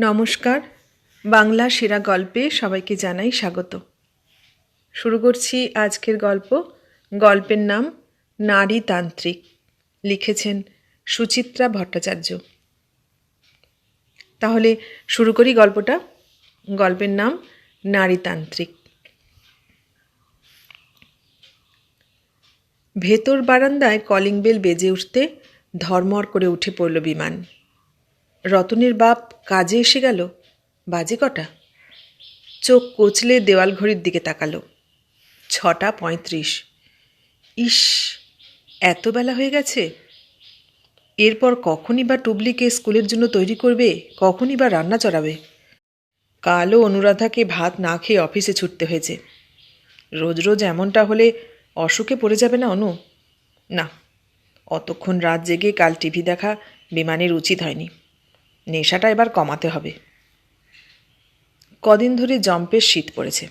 নমস্কার। বাংলা সেরা গল্পে সবাইকে জানাই স্বাগত। শুরু করছি আজকের গল্প। গল্পের নাম নারী তান্ত্রিক। লিখেছেন সুচিত্রা ভট্টাচার্য। তাহলে শুরু করি গল্পটা। গল্পের নাম নারীতান্ত্রিক ভেতর বারান্দায় কলিং বেল বেজে উঠতে ধর্মর করে উঠে পড়ল বিমান। রতনের বাপ কাজে এসে গেল। বাজে কটা? চোখ কচলে দেওয়াল ঘড়ির দিকে তাকালো। ছটা পঁয়ত্রিশ। ইস, এত বেলা হয়ে গেছে। এরপর কখনই বা টুবলিকে স্কুলের জন্য তৈরি করবে, কখনই বা রান্না চড়াবে। কালও অনুরাধাকে ভাত না খেয়ে অফিসে ছুটতে হয়েছে। রোজ রোজ এমনটা হলে অসুখে পড়ে যাবে না অনু? না, অতক্ষণ রাত জেগে কাল টিভি দেখা বিমানের উচিত হয়নি। নেশাটা এবার কমাতে হবে। কদিন ধরে জম্পের শীত পড়েছে।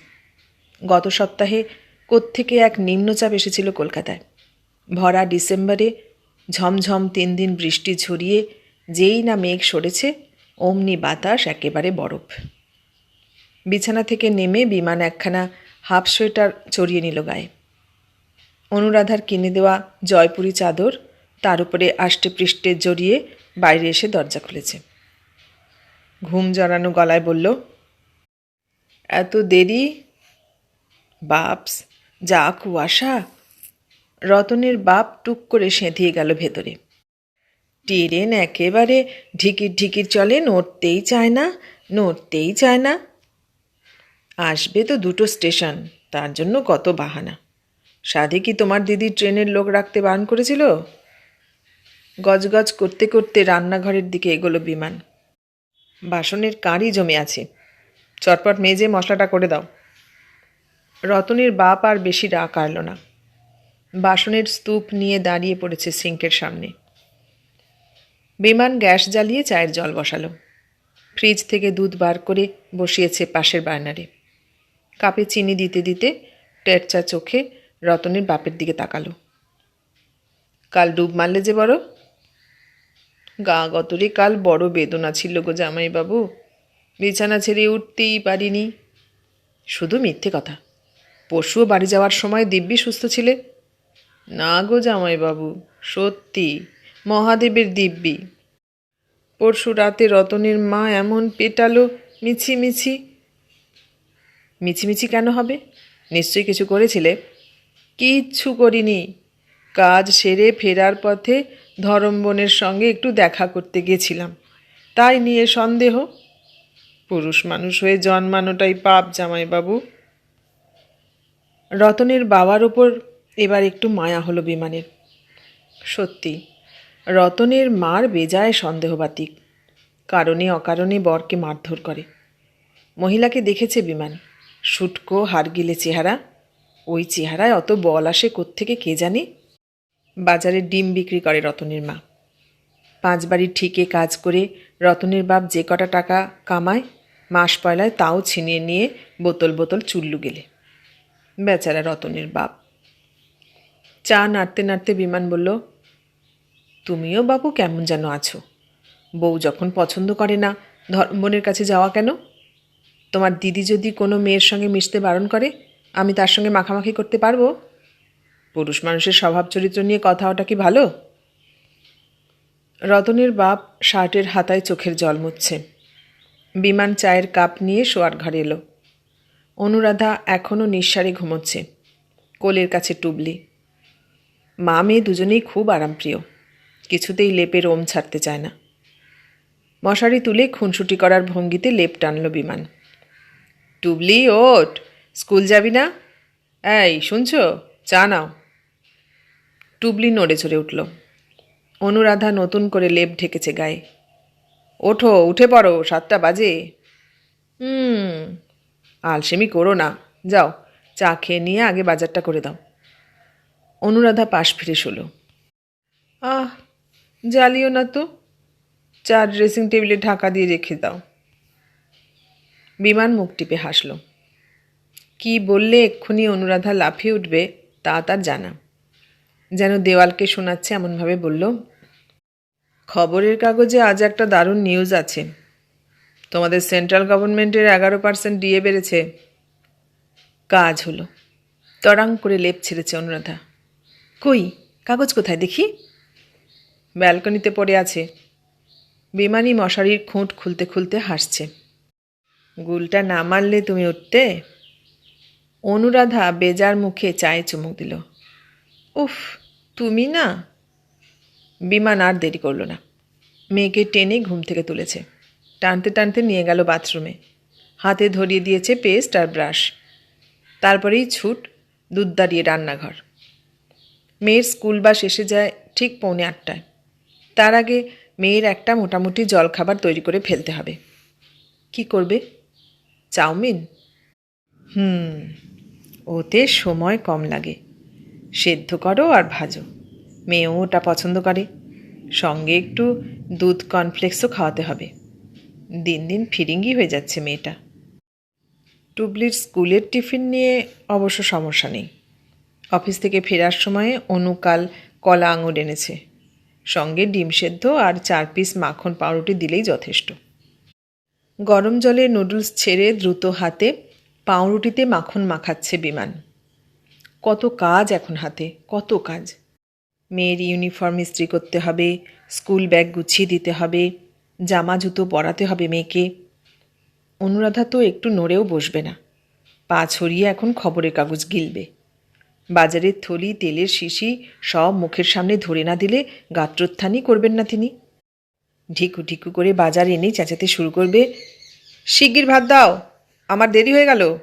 গত সপ্তাহে কোত্থেকে এক নিম্নচাপ এসেছিল কলকাতায়। ভরা ডিসেম্বরে ঝমঝম তিন দিন বৃষ্টি ঝরিয়ে যেই না মেঘ সরেছে, অমনি বাতাস একেবারে বরফ। বিছানা থেকে নেমে বিমান একখানা হাফ সোয়েটার চড়িয়ে নিল গায়ে। অনুরাধার কিনে দেওয়া জয়পুরি চাদর তার উপরে আষ্টে পৃষ্ঠে জড়িয়ে বাইরে এসে দরজা খুলেছে। ঘুম জড়ানো গলায় বলল, এত দেরি? বাপস, যা কুয়াশা। রতনের বাপ টুক করে সেঁধিয়ে গেল ভেতরে। ট্রেন একেবারে ঢিকির ঢিকির চলে, নড়তেই চায় না, নড়তেই চায় না। আসবে তো দুটো স্টেশন, তার জন্য কত বাহানা। সাধে কি তোমার দিদি ট্রেনের লোক রাখতে বারণ করেছিল? গজগজ করতে করতে রান্নাঘরের দিকে এগোলো বিমান। বাসনের কাঁড়ি জমে আছে। চটপট মেজে মশলাটা করে দাও। রতনের বাপ আর বেশি রাগ আড়ল না। বাসনের স্তূপ নিয়ে দাঁড়িয়ে পড়েছে সিঙ্কের সামনে। বিমান গ্যাস জ্বালিয়ে চায়ের জল বসালো। ফ্রিজ থেকে দুধ বার করে বসিয়েছে পাশের বার্নারে। কাপে চিনি দিতে দিতে টেরচা চোখে রতনের বাপের দিকে তাকালো। কাল ডুব মারলে যে বড়? গা গতরে কাল বড় বেদনা ছিল গো জামাইবাবু। বিছানা ছেড়ে উঠতেই পারিনি। শুধু মিথ্যে কথা। পরশুও বাড়ি যাওয়ার সময় দিব্যি সুস্থ ছিলে। না গো জামাইবাবু, সত্যি, মহাদেবের দিব্যি। পরশু রাতে রতনের মা এমন পেটালো মিছি মিছি। মিছিমিছি কেন হবে? নিশ্চয়ই কিছু করেছিলে। কিচ্ছু করিনি। কাজ সেরে ফেরার পথে ধরমবনের সঙ্গে একটু দেখা করতে গেছিলাম। তাই নিয়ে সন্দেহ। পুরুষ মানুষ হয়ে জন্মানোটাই পাপ, জামাইবাবু। রতনের বাবার ওপর এবার একটু মায়া হলো বিমানের। সত্যি, রতনের মার বেজায় সন্দেহবাতিক। কারণে অকারণে বরকে মারধর করে। মহিলাকে দেখেছে বিমান। শুটকো হারগিলে চেহারা। ওই চেহারায় অত বল আসে কোত্থেকে কে জানে? বাজারে ডিম বিক্রি করে রতনের মা। পাঁচ বাড়ির ঠিকে কাজ করে রতনের বাপ যে কটা টাকা কামায়, মাস পয়লায় তাও ছিনিয়ে নিয়ে বোতল বোতল চুল্লু গেলে। বেচারা রতনের বাপ। চা নাড়তে নাড়তে বিমান বলল, তুমিও বাবু কেমন যেন আছো? বউ যখন পছন্দ করে না ধর্মনের কাছে যাওয়া কেন? তোমার দিদি যদি কোনো মেয়ের সঙ্গে মিশতে বারণ করে, আমি তার সঙ্গে মাখামাখি করতে পারব? পুরুষ মানুষের স্বভাব চরিত্র নিয়ে কথা ওটা কি ভালো? রতনের বাপ শার্টের হাতায় চোখের জল মুচ্ছে বিমান চায়ের কাপ নিয়ে শোয়ার ঘরে এলো। অনুরাধা এখনও নিঃসারে ঘুমোচ্ছে। কোলের কাছে টুবলি। মা মেয়ে দুজনেই খুব আরামপ্রিয়। কিছুতেই লেপের ওম ছাড়তে চায় না। মশারি তুলে খুনসুটি করার ভঙ্গিতে লেপ টানল বিমান। টুবলি ওট স্কুল যাবি না? এই, শুনছ? চা নাও। টুবলি নড়ে চড়ে উঠল। অনুরাধা নতুন করে লেপ ঢেকেছে গায়ে। ওঠো, উঠে পড়ো, সাতটা বাজে। হুম, আলসেমি করো না। যাও, চা খেয়ে নিয়ে আগে বাজারটা করে দাও। অনুরাধা পাশ ফিরে শুলো। আহ, জ্বালিও না তো। চার ড্রেসিং টেবিলে ঢাকা দিয়ে রেখে দাও। বিমান মুখ টিপে হাসল। কি বললে এক্ষুনি অনুরাধা লাফিয়ে উঠবে, তা তার জানা। যেন দেওয়ালকে শোনাচ্ছে এমনভাবে বলল, খবরের কাগজে আজ একটা দারুণ নিউজ আছে। তোমাদের সেন্ট্রাল গভর্নমেন্টের এগারো পার্সেন্ট ডিএ বেড়েছে। কাজ হলো। তরাং করে লেপ ছেড়েছে অনুরাধা। কই? কাগজ কোথায় দেখি? ব্যালকনিতে পড়ে আছে। বিমানি মশারির খুঁট খুলতে খুলতে হাসছে। গুলটা না মারলে তুমি উঠতে? অনুরাধা বেজার মুখে চায়ে চুমুক দিল। উফ তুমি না বিমান আর দেরি করল না। মেয়েকে টেনে ঘুম থেকে তুলেছে। টানতে টানতে নিয়ে গেল বাথরুমে। হাতে ধরিয়ে দিয়েছে পেস্ট আর ব্রাশ। তারপরেই ছুট দুধ দাঁড়িয়ে রান্নাঘর। মেয়ের স্কুল বাস এসে যায় ঠিক পৌনে আটটায়। তার আগে মেয়ের একটা মোটামুটি জলখাবার তৈরি করে ফেলতে হবে। কি করবে? চাউমিন? হুম, ওতে সময় কম লাগে। সেদ্ধ করো আর ভাজো। মেয়েও ওটা পছন্দ করে। সঙ্গে একটু দুধ কর্নফ্লেক্সও খাওয়াতে হবে। দিন দিন ফিরিঙ্গি হয়ে যাচ্ছে মেয়েটা। টুবলির স্কুলের টিফিন নিয়ে অবশ্য সমস্যা নেই। অফিস থেকে ফেরার সময় অনুকাল কলা আঙুর এনেছে। সঙ্গে ডিম সেদ্ধ আর চার পিস মাখন পাউরুটি দিলেই যথেষ্ট। গরম জলে নুডলস ছেড়ে দ্রুত হাতে পাউরুটিতে মাখন মাখাচ্ছে বিমান। কত কাজ এখন হাতে, কত কাজ। মেয়ের ইউনিফর্ম ইস্ত্রি করতে হবে, স্কুল ব্যাগ গুছিয়ে দিতে হবে, জামা জুতো পরাতে হবে মেয়েকে। অনুরাধা তো একটু নড়েও বসবে না। পা ছড়িয়ে এখন খবরের কাগজ গিলবে। বাজারের থলি, তেলের শিশি সব মুখের সামনে ধরে না দিলে গাত্রোত্থানই করবেন না তিনি। ঢিকু ঢিকু করে বাজার এনেই চেঁচাতে শুরু করবে, শিগগির ভাত দাও, আমার দেরি হয়ে গেল।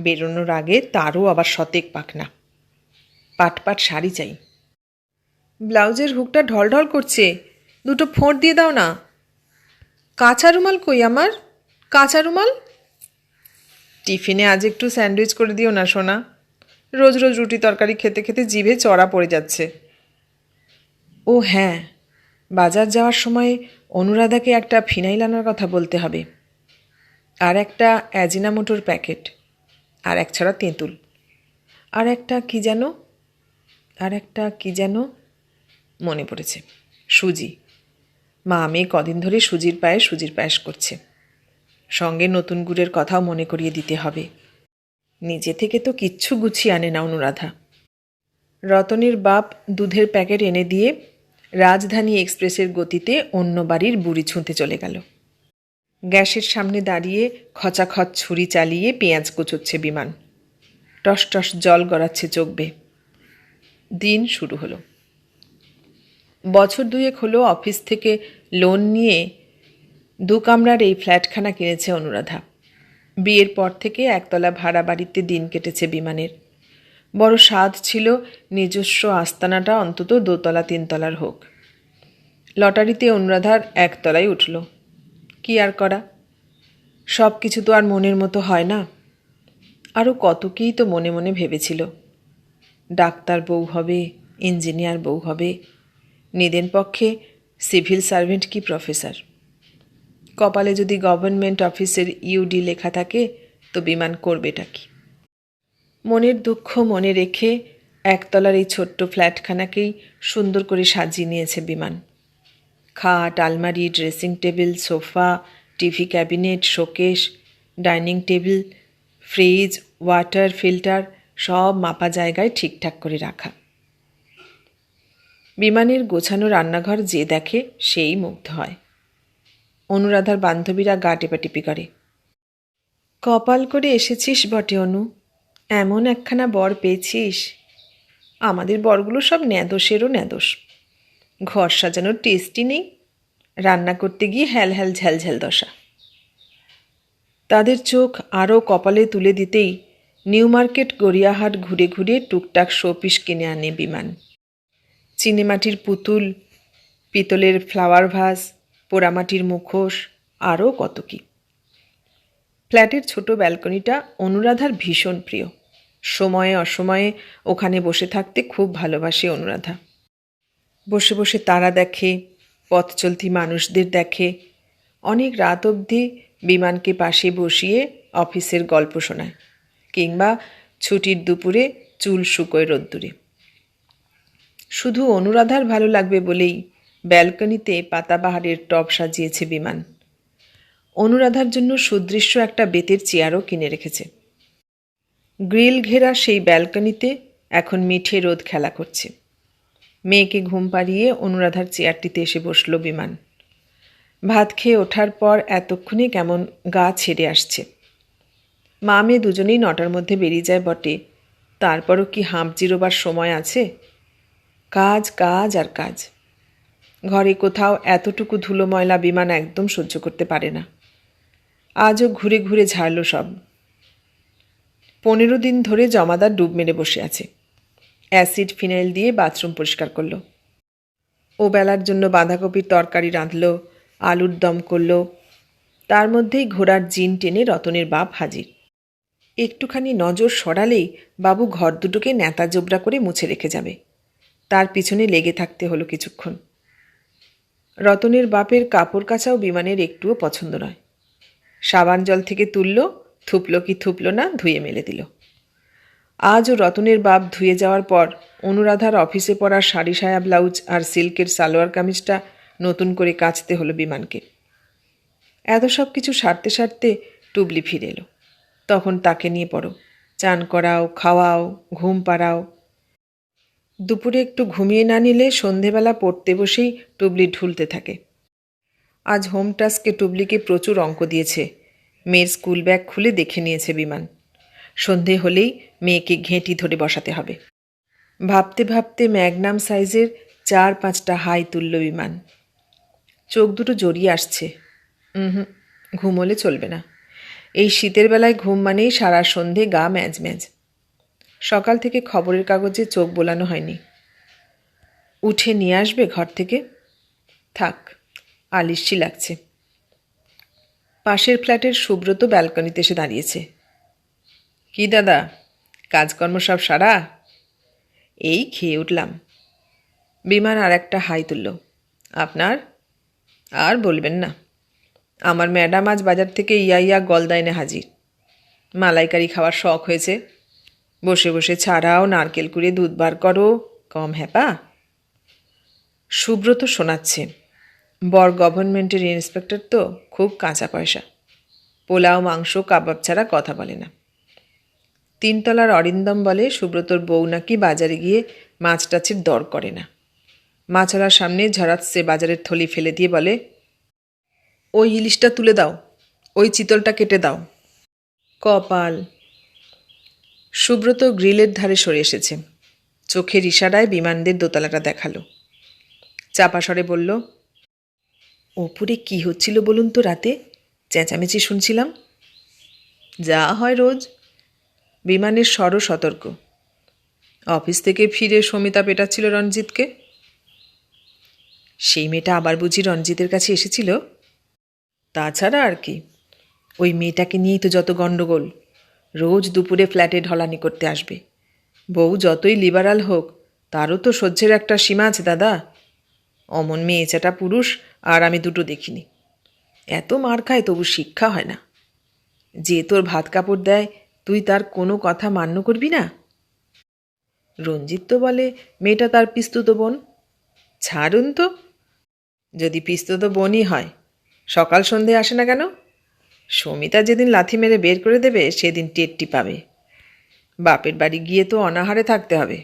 বেরোনোর আগে তারও আবার শতেক পাকনা পাট পাট শাড়ি চাই। ব্লাউজের হুকটা ঢলঢল করছে। দুটো ফোঁট দিয়ে দাও না। কাঁচা রুমাল কই আমার? কাঁচা রুমাল? টিফিনে আজ একটু স্যান্ডউইচ করে দিও না, সোনা। রোজ রোজ রুটি তরকারি খেতে খেতে জিভে চড়া পড়ে যাচ্ছে। ও হ্যাঁ বাজার যাওয়ার সময় অনুরাধাকে একটা ফিনাইল আনার কথা বলতে হবে। আর একটা অ্যাজিনামোটোর প্যাকেট। আর এক ছড়া তেঁতুল। আর একটা কি যেন, আর একটা কি যেন মনে পড়েছে, সুজি। মা, মেয়ে কদিন ধরে সুজির পায়ে সুজির পায়েস করছে। সঙ্গে নতুন গুড়ের কথাও মনে করিয়ে দিতে হবে। নিজে থেকে তো কিচ্ছু গুছিয়ে আনে না অনুরাধা। রতনের বাপ দুধের প্যাকেট এনে দিয়ে রাজধানী এক্সপ্রেসের গতিতে অন্য বাড়ির বুড়ি ছুঁতে চলে গেল। গ্যাসের সামনে দাঁড়িয়ে খচাখচ ছুরি চালিয়ে পেঁয়াজ কুচোচ্ছে বিমান। টস টস জল গড়াচ্ছে চোখ বেয়ে দিন শুরু হলো। বছর দুয়েক হলো অফিস থেকে লোন নিয়ে দু কামরার এই ফ্ল্যাটখানা কিনেছে অনুরাধা। বিয়ের পর থেকে একতলা ভাড়া বাড়িতে দিন কেটেছে বিমানের। বড় স্বাদ ছিল, নিজস্ব আস্তানাটা অন্তত দোতলা তিনতলার হোক। লটারিতে অনুরাধার একতলায় উঠল। কি আর করা? সব কিছু তো আর মনের মতো হয় না। আরও কত কী তো মনে মনে ভেবেছিল। ডাক্তার বউ হবে, ইঞ্জিনিয়ার বউ হবে, নিদেন পক্ষে সিভিল সার্ভেন্ট কি প্রফেসর? কপালে যদি গভর্নমেন্ট অফিসের ইউডি লেখা থাকে, তো বিমান করবেটা কি? মনের দুঃখ মনে রেখে একতলার এই ছোট্ট ফ্ল্যাটখানাকেই সুন্দর করে সাজিয়ে নিয়েছে বিমান। খাট, আলমারি dressing table sofa TV cabinet showcase dining table fridge water filter সব মাপা জায়গায় ঠিকঠাক করে রাখা। বিমানের গোছানো রান্নাঘর যে দেখে সেই মুগ্ধ হয়। অনুরাধার বান্ধবীরা গা টেপাটিপি করে। কপাল করে এসেছিস বটে, অনু। এমন একখানা বর পেয়েছিস। আমাদের বরগুলো সব ন্যাদোষেরও ন্যাদোষ ঘর সাজানোর টেস্টই নেই। রান্না করতে গিয়ে হ্যাল হ্যাল ঝ্যালঝ্যাল দশা। তাদের চোখ আরও কপালে তুলে দিতেই নিউ মার্কেট গড়িয়াহাট ঘুরে ঘুরে টুকটাক শোপিস কিনে আনে বিমান। চিনেমাটির পুতুল, পিতলের ফ্লাওয়ার ভাস পোড়ামাটির মুখোশ, আরও কত কি। ফ্ল্যাটের ছোট ব্যালকনিটা অনুরাধার ভীষণ প্রিয়। সময়ে অসময়ে ওখানে বসে থাকতে খুব ভালোবাসে অনুরাধা। বসে বসে তারা দেখে, পথ চলতি মানুষদের দেখে। অনেক রাত অবধি বিমানকে পাশে বসিয়ে অফিসের গল্প শোনায়, কিংবা ছুটির দুপুরে চুল শুকোয় রোদ্দুরে। শুধু অনুরাধার ভালো লাগবে বলেই ব্যালকনিতে পাতাবাহারের টব সাজিয়েছে বিমান। অনুরাধার জন্য সুদৃশ্য একটা বেতের চেয়ারও কিনে রেখেছে। গ্রিল ঘেরা সেই ব্যালকনিতে এখন মিঠে রোদ খেলা করছে। মেয়েকে ঘুম পাড়িয়ে অনুরাধার চেয়ারটিতে এসে বসল বিমান। ভাত খেয়ে ওঠার পর এতক্ষণে কেমন গা ছেড়ে আসছে। মা মেয়ে দুজনেই নটার মধ্যে বেরিয়ে যায় বটে। তারপরও কি হাঁপ জিরোবার সময় আছে? কাজ কাজ আর কাজ। ঘরে কোথাও এতটুকু ধুলো ময়লা বিমান একদম সহ্য করতে পারে না। আজও ঘুরে ঘুরে ঝাড়ল সব। পনেরো দিন ধরে জমাদার ডুব মেরে বসে আছে। অ্যাসিড ফিনাইল দিয়ে বাথরুম পরিষ্কার করল। ও বেলার জন্য বাঁধাকপির তরকারি রাঁধল, আলুর দম করল। তার মধ্যেই ঘোড়ার জিন টেনে রতনের বাপ হাজির। একটুখানি নজর সরালেই বাবু ঘর দুটোকে নেতা জোবরা করে মুছে রেখে যাবে। তার পিছনে লেগে থাকতে হলো কিছুক্ষণ। রতনের বাপের কাপড় কাচাও বিমানের একটুও পছন্দ নয়। সাবান জল থেকে তুলল, থুপলো কি থুপলো না ধুয়ে মেলে দিল। আজও রতনের বাপ ধুয়ে যাওয়ার পর অনুরাধার অফিসে পরা শাড়ি সায়া ব্লাউজ আর সিল্কের সালোয়ার কামিজটা নতুন করে কাচতে হলো বিমানকে। এত সব কিছু সারতে সারতে টুবলি ফিরে এলো। তখন তাকে নিয়ে পড়ো। চান করাও, খাওয়াও, ঘুম পাড়াও। দুপুরে একটু ঘুমিয়ে না নিলে সন্ধেবেলা পড়তে বসেই টুবলি ঢুলতে থাকে। আজ হোম টাস্কে টুবলিকে প্রচুর অঙ্ক দিয়েছে। মেয়ের স্কুল ব্যাগ খুলে দেখে নিয়েছে বিমান। সন্ধে হলেই মেয়েকে ঘেঁটি ধরে বসাতে হবে। ভাবতে ভাবতে ম্যাগনাম সাইজের চার পাঁচটা হাই তুলল বিমান। চোখ দুটো জড়িয়ে আসছে। হুম ঘুমোলে চলবে না। এই শীতের বেলায় ঘুম মানেই সারা সন্ধে গা ম্যাজ ম্যাজ। সকাল থেকে খবরের কাগজে চোখ বোলানো হয়নি। উঠে নিয়ে আসবে ঘর থেকে? থাক, আলিশি লাগছে। পাশের ফ্ল্যাটের সুব্রত ব্যালকনিতে এসে দাঁড়িয়েছে। কি দাদা, কাজকর্ম সব সারা? এই খেয়ে উঠলাম। বিমান আর একটা হাই তুলল। আপনার? আর বলবেন না। আমার ম্যাডাম আজ বাজার থেকে ইয়া ইয়া গলদাইনে হাজির। মালাইকারি খাওয়ার শখ হয়েছে। বসে বসে ছাড়াও নারকেল কুড়ে দুধ বার করো, কম হ্যাপা। সুব্রত শোনাচ্ছে, বর গভর্নমেন্টের ইন্সপেক্টর তো, খুব কাঁচা পয়সা। পোলাও, মাংস, কাবাব ছাড়া কথা বলে না। তিনতলার অরিন্দম বলে সুব্রতর বউ নাকি বাজারে গিয়ে মাছ টাছের দর করে না। মাছওয়ালার সামনে ঝরাচ্ছে বাজারের থলি ফেলে দিয়ে বলে, ওই ইলিশটা তুলে দাও, ওই চিতলটা কেটে দাও। কপাল। সুব্রত গ্রিলের ধারে সরে এসেছে। চোখের ইশারায় বিমানদের দোতলাটা দেখাল। চাপা বলল, ওপরে কি হচ্ছিল বলুন তো রাতে? চেঁচামেচি শুনছিলাম। যা হয় রোজ। বিমানের স্বরও সতর্ক। অফিস থেকে ফিরে সমিতা পেটাচ্ছিল রঞ্জিতকে সেই মেয়েটা আবার বুঝি রঞ্জিতের কাছে এসেছিল? তাছাড়া আর কি। ওই মেয়েটাকে নিয়েই তো যত গণ্ডগোল। রোজ দুপুরে ফ্ল্যাটে ঢলানি করতে আসবে। বউ যতই লিবারাল হোক, তারও তো সহ্যের একটা সীমা আছে দাদা। অমন মেয়ে চেটা পুরুষ, আর আমি দুটো দেখিনি। এত মার খায় তবু শিক্ষা হয় না। যে তোর ভাত কাপড় দেয় তুই তার কোনো কথা মান্য করবি না? রঞ্জিত তো বলে, মেয়েটা তার পিস্তুত বোন। ছাড়ুন তো। যদি পিস্তুত বোনই হয়, সকাল সন্ধে আসে না কেন? সমিতা যেদিন লাথি মেরে বের করে দেবে, সেদিন টেটটি পাবে। বাপের বাড়ি গিয়ে তো অনাহারে থাকতে হবে।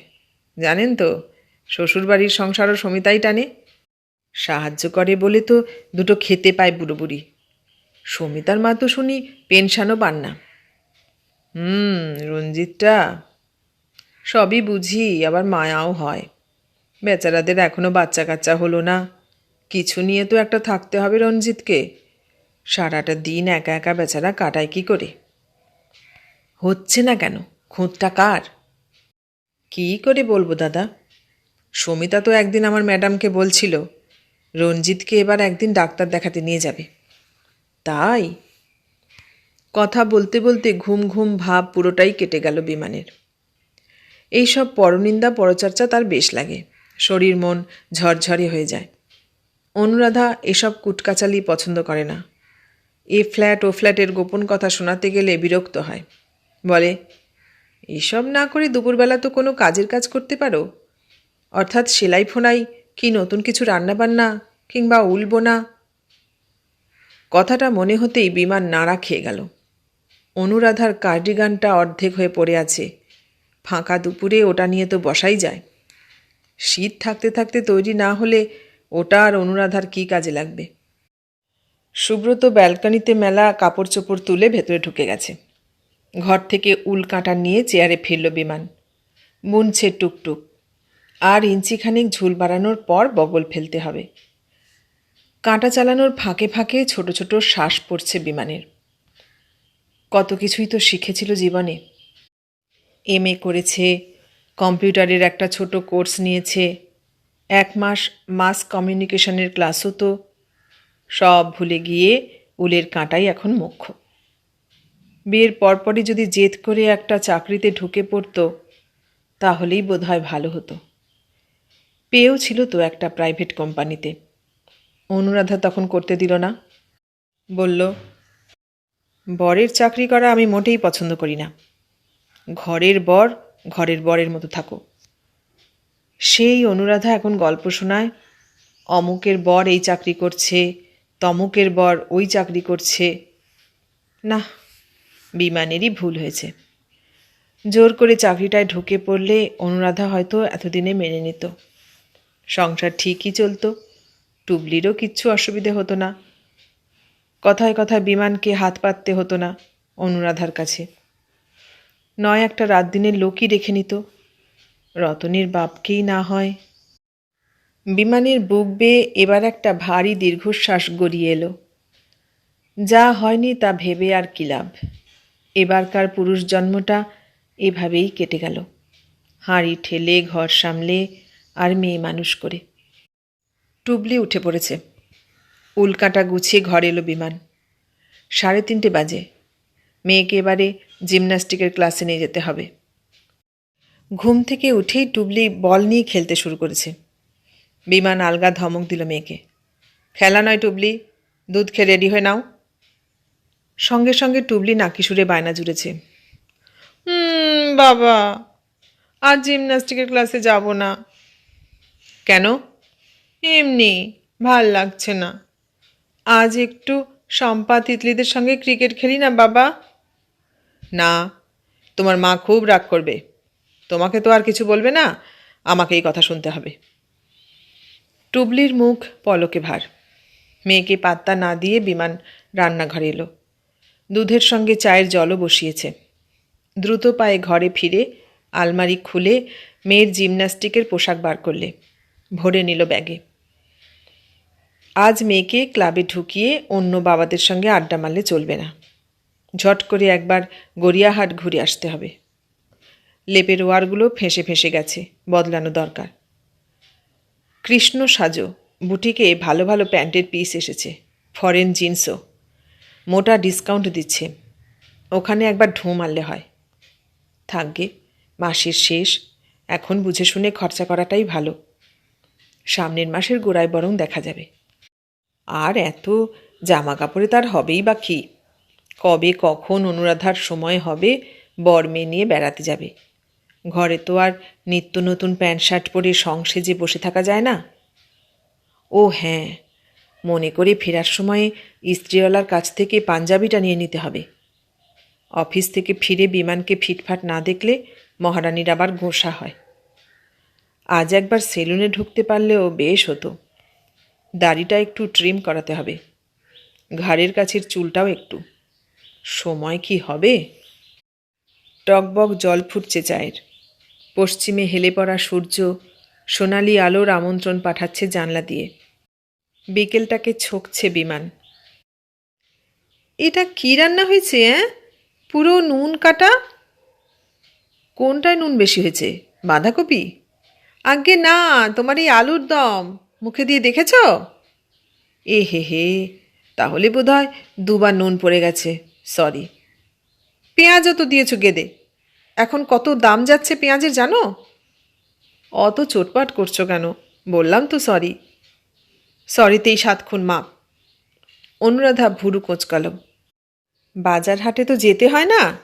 জানেন তো, শ্বশুরবাড়ির সংসারও সমিতাই টানে। সাহায্য করে বলে তো দুটো খেতে পায় বুড়ো বুড়ি সমিতার মা তো শুনি পেনশনও পান না। হুম, রঞ্জিতটা। সবই বুঝি, আবার মায়াও হয়। বেচারাদের এখনও বাচ্চা কাচ্চা হলো না। কিছু নিয়ে তো একটা থাকতে হবে রঞ্জিতকে। সারাটা দিন একা একা বেচারা কাটায় কি করে? হচ্ছে না কেন? খুঁতটা কার? কী করে বলব দাদা? সমিতা তো একদিন আমার ম্যাডামকে বলছিল, রঞ্জিতকে এবার একদিন ডাক্তার দেখাতে নিয়ে যাবে। তাই কথা বলতে বলতে ঘুম ঘুম ভাব পুরোটাই কেটে গেল বিমানের। এইসব পরনিন্দা পরচর্চা তার বেশ লাগে। শরীর মন ঝরঝরে হয়ে যায়। অনুরাধা এসব কুটকাচালি পছন্দ করে না। এ ফ্ল্যাট ও ফ্ল্যাটের গোপন কথা শোনাতে গেলে বিরক্ত হয়। বলে, এসব না করে দুপুরবেলা তো কোনো কাজের কাজ করতে পারো? অর্থাৎ সেলাই ফোনাই কি নতুন কিছু রান্নাবান্না কিংবা উল বোনা কথাটা মনে হতেই বিমান নাড়া খেয়ে গেল। অনুরাধার কার্ডিগানটা অর্ধেক হয়ে পড়ে আছে। ফাঁকা দুপুরে ওটা নিয়ে তো বসাই যায়। শীত থাকতে থাকতে তৈরি না হলে ওটা আর অনুরাধার কী কাজে লাগবে? সুব্রত ব্যালকনিতে মেলা কাপড় চোপড় তুলে ভেতরে ঢুকে গেছে। ঘর থেকে উল কাঁটা নিয়ে চেয়ারে ফিরল বিমান। বুনছে টুকটুক। আর ইঞ্চিখানিক ঝুল বাড়ানোর পর বগল ফেলতে হবে। কাঁটা চালানোর ফাঁকে ফাঁকে ছোট ছোট শ্বাস পড়ছে বিমানের। কত কিছুই তো শিখেছিল জীবনে। এম এ করেছে, কম্পিউটারের একটা ছোট কোর্স নিয়েছে, এক মাস মাস কমিউনিকেশনের ক্লাসও তো। সব ভুলে গিয়ে উলের কাঁটাই এখন মুখ্য। বিয়ের পরপরই যদি জেদ করে একটা চাকরিতে ঢুকে পড়তো, তাহলেই বোধহয় ভালো হতো। পেয়েও ছিল তো একটা প্রাইভেট কোম্পানিতে। অনুরাধা তখন করতে দিল না। বলল বরের চাকরি করা আমি মোটেই পছন্দ করি না। ঘরের বর ঘরের বরের মতো থাকো। সেই অনুরাধা এখন গল্প শোনায়, অমুকের বর এই চাকরি করছে, তমুকের বর ওই চাকরি করছে। না বিমানেরই ভুল হয়েছে। জোর করে চাকরিটায় ঢুকে পড়লে অনুরাধা হয়তো এতদিনে মেনে নিত। সংসার ঠিকই চলতো, টুবলিরও কিচ্ছু অসুবিধে হতো না। কথায় কথায় বিমানকে হাত পাততে হতো না অনুরাধার কাছে। নয় একটা রাত দিনের লোকই রেখে নিত। রতনের বাপকেই না হয়। বিমানের বুক বেয়ে এবার একটা ভারী দীর্ঘশ্বাস গড়িয়ে এলো। যা হয়নি তা ভেবে আর কি লাভ। এবারকার পুরুষ জন্মটা এভাবেই কেটে গেল। হাঁড়ি ঠেলে, ঘর সামলে, আর মেয়ে মানুষ করে। টুবলি উঠে পড়েছে। উল্কাটা গুছিয়ে ঘর এলো বিমান। সাড়ে তিনটে বাজে। মেয়েকে এবারে জিমন্যাস্টিকের ক্লাসে নিয়ে যেতে হবে। ঘুম থেকে উঠেই টুবলি বল নিয়ে খেলতে শুরু করেছে। বিমান আলগা ধমক দিল মেয়েকে। খেলা নয় টুবলি, দুধ খেয়ে রেডি হয়ে নাও। সঙ্গে সঙ্গে টুবলি নাকিসুরে বায়না জুড়েছে। হুম, বাবা, আর জিমন্যাস্টিকের ক্লাসে যাব না। কেন? এমনি, ভালো লাগছে না। আজ একটু শম্পা তিতলিদের সঙ্গে ক্রিকেট খেলি না, বাবা? না, তোমার মা খুব রাগ করবে। তোমাকে তো আর কিছু বলবে না, আমাকে এই কথা শুনতে হবে। টুবলির মুখ পলকে ভার। মেয়েকে পাত্তা না দিয়ে বিমান রান্নাঘরে এলো। দুধের সঙ্গে চায়ের জলও বসিয়েছে। দ্রুত পায়ে ঘরে ফিরে আলমারি খুলে মেয়ের জিমন্যাস্টিকের পোশাক বার করলে। ভরে নিল ব্যাগে। আজ মেয়েকে ক্লাবে ঢুকিয়ে অন্য বাবাদের সঙ্গে আড্ডা মারলে চলবে না। ঝট করে একবার গড়িয়াহাট ঘুরে আসতে হবে। লেপের ওয়ারগুলো ফেঁসে ফেঁসে গেছে, বদলানো দরকার। কৃষ্ণ সাজো, বুটিকে ভালো ভালো প্যান্টের পিস এসেছে, ফরেন জিন্সও। মোটা ডিসকাউন্ট দিচ্ছে। ওখানে একবার ঢু মারলে হয়। থাকবে মাসের শেষ। এখন বুঝে শুনে খরচা করাটাই ভালো। সামনের মাসের গোড়ায় বরং দেখা যাবে। আর এত জামা কাপড়ে তার হবেই বা কী? কবে, কখন অনুরাধার সময় হবে, বর মেয়ে নিয়ে বেড়াতে যাবে। ঘরে তো আর নিত্য নতুন প্যান্ট, শার্ট পরে সংসেজে বসে থাকা যায় না। ও হ্যাঁ মনে করে ফেরার সময়ে স্ত্রীওয়ালার কাছ থেকে পাঞ্জাবিটা নিয়ে নিতে হবে। অফিস থেকে ফিরে বিমানকে ফিটফাট না দেখলে মহারানীর আবার গোসা হয়। আজ একবার সেলুনে ঢুকতে পারলেও বেশ হতো। দাড়িটা একটু ট্রিম করাতে হবে। ঘাড়ের কাছের চুলটাও একটু। সময় কি হবে? টকবক জল ফুটছে চায়ের। পশ্চিমে হেলে পড়া সূর্য, সোনালি আলোর আমন্ত্রণ পাঠাচ্ছে জানলা দিয়ে। বিকেলটাকে ছকছে বিমান। এটা কি রান্না হয়েছে হ্যাঁ পুরো নুন কাটা? কোনটায় নুন বেশি হয়েছে, বাঁধাকপি? আগে না, তোমার এই আলুর দম। মুখে দিয়ে দেখেছ? এ হে হে, তাহলে বোধ হয় দুবার নুন পড়ে গেছে, সরি। পেঁয়াজও তো দিয়েছ গেদে। এখন কত দাম যাচ্ছে পেঁয়াজের জানো? অত চোটপাট করছ কেন? বললাম তো সরি। সরিতেই সাত খুন মাপ। অনুরাধা ভুরু কোঁচকাল। বাজার হাটে তো যেতে হয় না?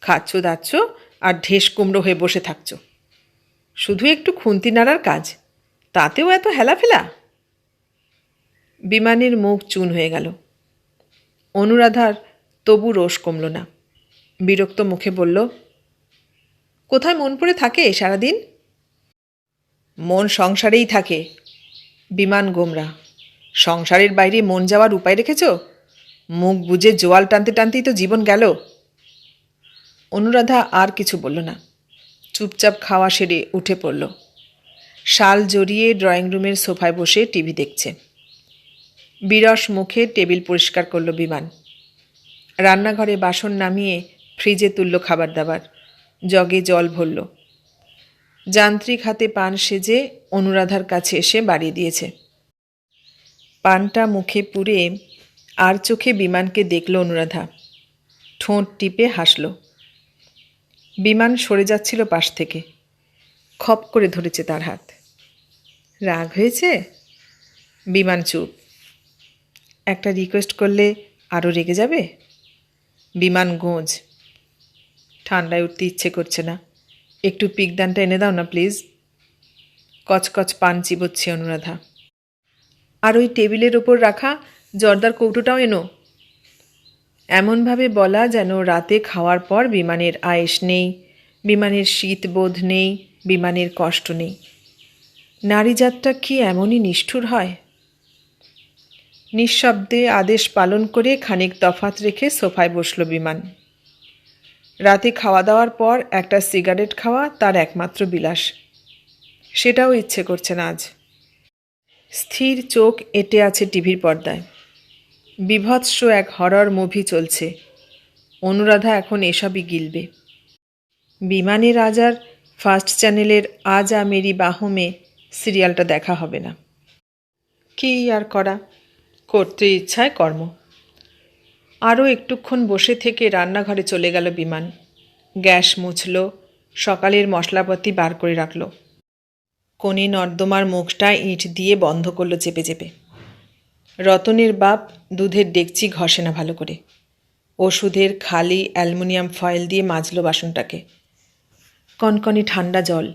খাচ্ছ দাচ্ছ আর ঢেস কুমড়ো হয়ে বসে থাকছো। শুধু একটু খুন্তি নাড়ার কাজ। তাতেও এত হেলাফেলা? বিমানের মুখ চুন হয়ে গেল। অনুরাধার তবু রোষ কমল না। বিরক্ত মুখে বলল, কোথায় মন পড়ে থাকে সারাদিন? মন সংসারেই থাকে, বিমান গোমরা। সংসারের বাইরে মন যাওয়ার উপায় রেখেছ? মুখ বুঝে জোয়াল টানতে টানতেই তো জীবন গেল। অনুরাধা আর কিছু বলল না। চুপচাপ খাওয়া সেরে উঠে পড়ল। শাল জড়িয়ে ড্রয়িং রুমের সোফায় বসে টিভি দেখছে। বিরস মুখে টেবিল পরিষ্কার করল বিমান। রান্নাঘরে বাসন নামিয়ে ফ্রিজে তুলল খাবার দাবার। জগে জল ভরল। যান্ত্রিক হাতে পান সেজে অনুরাধার কাছে এসে বাড়িয়ে দিয়েছে। পানটা মুখে পুরে আর চোখে বিমানকে দেখল অনুরাধা। ঠোঁট টিপে হাসল। বিমান সরে যাচ্ছিল পাশ থেকে। খপ করে ধরেছে তার হাত। রাগ হয়েছে? বিমান চুপ। একটা রিকোয়েস্ট করলে আরও রেগে যাবে? বিমান গোঁজ। ঠান্ডায় উঠতে ইচ্ছে করছে না। একটু পিকদানটা এনে দাও না প্লিজ কচকচ পান চিবোচ্ছে অনুরাধা। আর ওই টেবিলের ওপর রাখা জর্দার কৌটোটাও এনো। এমনভাবে বলা যেন রাতে খাওয়ার পর বিমানের আয়েস নেই, বিমানের শীতবোধ নেই বিমানের কষ্ট নেই। নারীজাতটা কি এমনই নিষ্ঠুর হয়? নিঃশব্দে আদেশ পালন করে খানিক তফাত রেখে সোফায় বসল বিমান। রাতে খাওয়া দাওয়ার পর একটা সিগারেট খাওয়া তার একমাত্র বিলাস। সেটাও ইচ্ছে করছে না আজ। স্থির চোখ এঁটে আছে টিভির পর্দায়। বিভৎস এক হরর মুভি চলছে। অনুরাধা এখন এসবই গিলবে। বিমানের রাজার ফার্স্ট চ্যানেলের আজ আমেরি বাহমে সিরিয়ালটা দেখা হবে না। কী আর করা? করতে ইচ্ছায় কর্ম। আরও একটুক্ষণ বসে থেকে রান্নাঘরে চলে গেল বিমান। গ্যাস মুছল, সকালের মশলাপাতি বার করে রাখল। কোণে নর্দমার মুখটা ইট দিয়ে বন্ধ করল চেপে চেপে। রতনের বাপ দুধের ডেকচি ঘষে না ভালো করে। ওষুধের খালি অ্যালুমিনিয়াম ফয়েল দিয়ে মাজলো বাসনটাকে। কনকনে ঠান্ডা জল।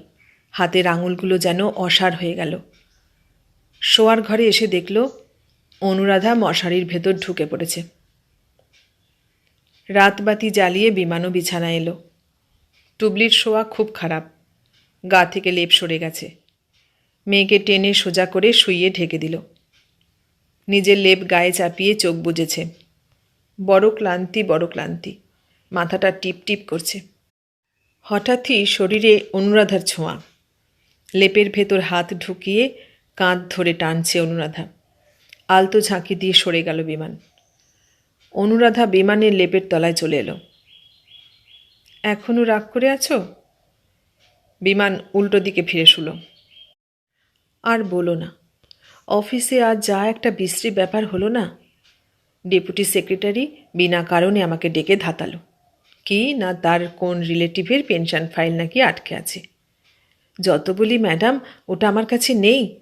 হাতের আঙুলগুলো যেন অসার হয়ে গেল। শোয়ার ঘরে এসে দেখল, অনুরাধা মশারির ভেতর ঢুকে পড়েছে। রাতবাতি জ্বালিয়ে বিমানও বিছানা এলো। টুবলির শোয়া খুব খারাপ। গা থেকে লেপ সরে গেছে। মেয়েকে টেনে সোজা করে শুইয়ে ঢেকে দিল। নিজের লেপ গায়ে চাপিয়ে চোখ বুজেছে। বড় ক্লান্তি বড় ক্লান্তি। মাথাটা টিপ টিপ করছে। হঠাৎই শরীরে অনুরাধার ছোঁয়া। লেপের ভেতর হাত ঢুকিয়ে কাঁধ ধরে টানছে অনুরাধা। আলতো ঝাঁকি দিয়ে সরে গেল বিমান। অনুরাধা বিমানের লেপের তলায় চলে এলো। এখনও রাগ করে আছো? বিমান উল্টো দিকে ফিরে শুলো। আর বলো না, অফিসে আজ যা একটা বিশ্রী ব্যাপার হলো না? ডেপুটি সেক্রেটারি বিনা কারণে আমাকে ডেকে ধাতালো। কি না তার কোন রিলেটিভের পেনশন ফাইল নাকি আটকে আছে? যত বলি ম্যাডাম, ওটা আমার কাছে নেই।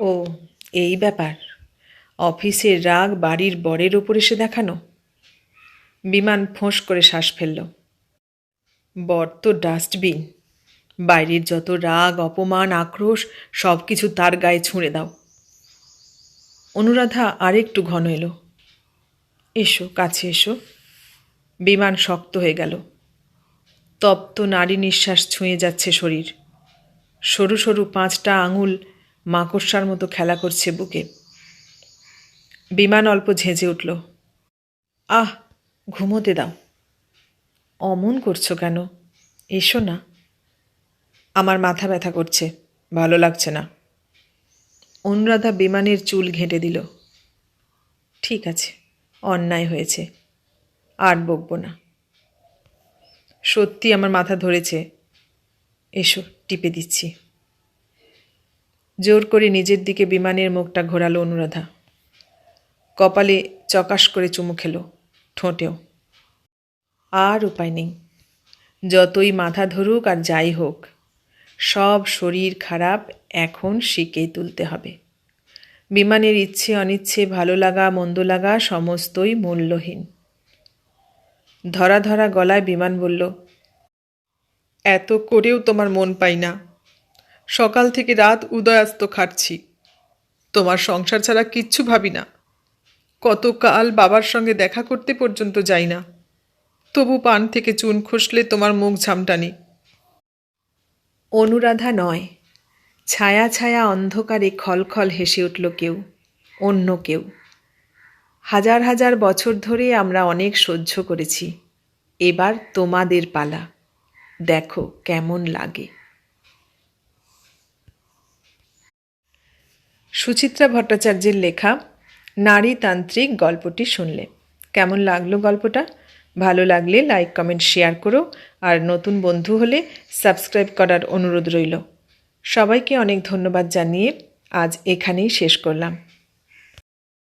ও, এই ব্যাপার। অফিসের রাগ বাড়ির বরের ওপর এসে দেখানো। বিমান ফোঁস করে শ্বাস ফেলল। বর তো ডাস্টবিন। বাইরের যত রাগ, অপমান, আক্রোশ সব কিছু তার গায়ে ছুঁড়ে দাও। অনুরাধা আরেকটু ঘন এলো। এসো, কাছে এসো। বিমান শক্ত হয়ে গেল। তপ্ত নারী নিঃশ্বাস ছুঁয়ে যাচ্ছে শরীর। সরু সরু পাঁচটা আঙুল মাকড়সার মতো খেলা করছে বুকে। বিমান অল্প ঝেঁঝে উঠল। আহ, ঘুমোতে দাও। অমন করছ কেন? এসো না। আমার মাথা ব্যথা করছে। ভালো লাগছে না। অনুরাধা বিমানের চুল ঘেঁটে দিল। ঠিক আছে, অন্যায় হয়েছে। আর বকবো না। সত্যি আমার মাথা ধরেছে। এসো, টিপে দিচ্ছি। জোর করে নিজের দিকে বিমানের মুখটা ঘোরালো অনুরাধা। কপালে চকাশ করে চুমু খেলো, ঠোঁটেও। আর উপায় নেই। যতই মাথা ধরুক আর যাই হোক, সব শরীর খারাপ এখন শিকেই তুলতে হবে। বিমানের ইচ্ছে অনিচ্ছে ভালো লাগা, মন্দ লাগা সমস্তই মূল্যহীন। ধরা ধরা গলায় বিমান বলল, এত করেও তোমার মন পাই না। সকাল থেকে রাত উদয়াস্ত খাটছি। তোমার সংসার ছাড়া কিচ্ছু ভাবি না। কতকাল বাবার সঙ্গে দেখা করতে পর্যন্ত যাই না। তবু পান থেকে চুন খসলে তোমার মুখ ঝামটানি। অনুরাধা নয়। ছায়া ছায়া অন্ধকারে খলখল হেসে উঠল কেউ, অন্য কেউ। হাজার হাজার বছর ধরে আমরা অনেক সহ্য করেছি। এবার তোমাদের পালা। দেখো কেমন লাগে। সুচিত্রা ভট্টাচার্যের লেখা নারীতান্ত্রিক গল্পটি শুনলে। কেমন লাগল গল্পটা? ভালো লাগলে লাইক, কমেন্ট, শেয়ার করো। আর নতুন বন্ধু হলে সাবস্ক্রাইব করার অনুরোধ রইল। সবাইকে অনেক ধন্যবাদ জানিয়ে আজ এখানেই শেষ করলাম।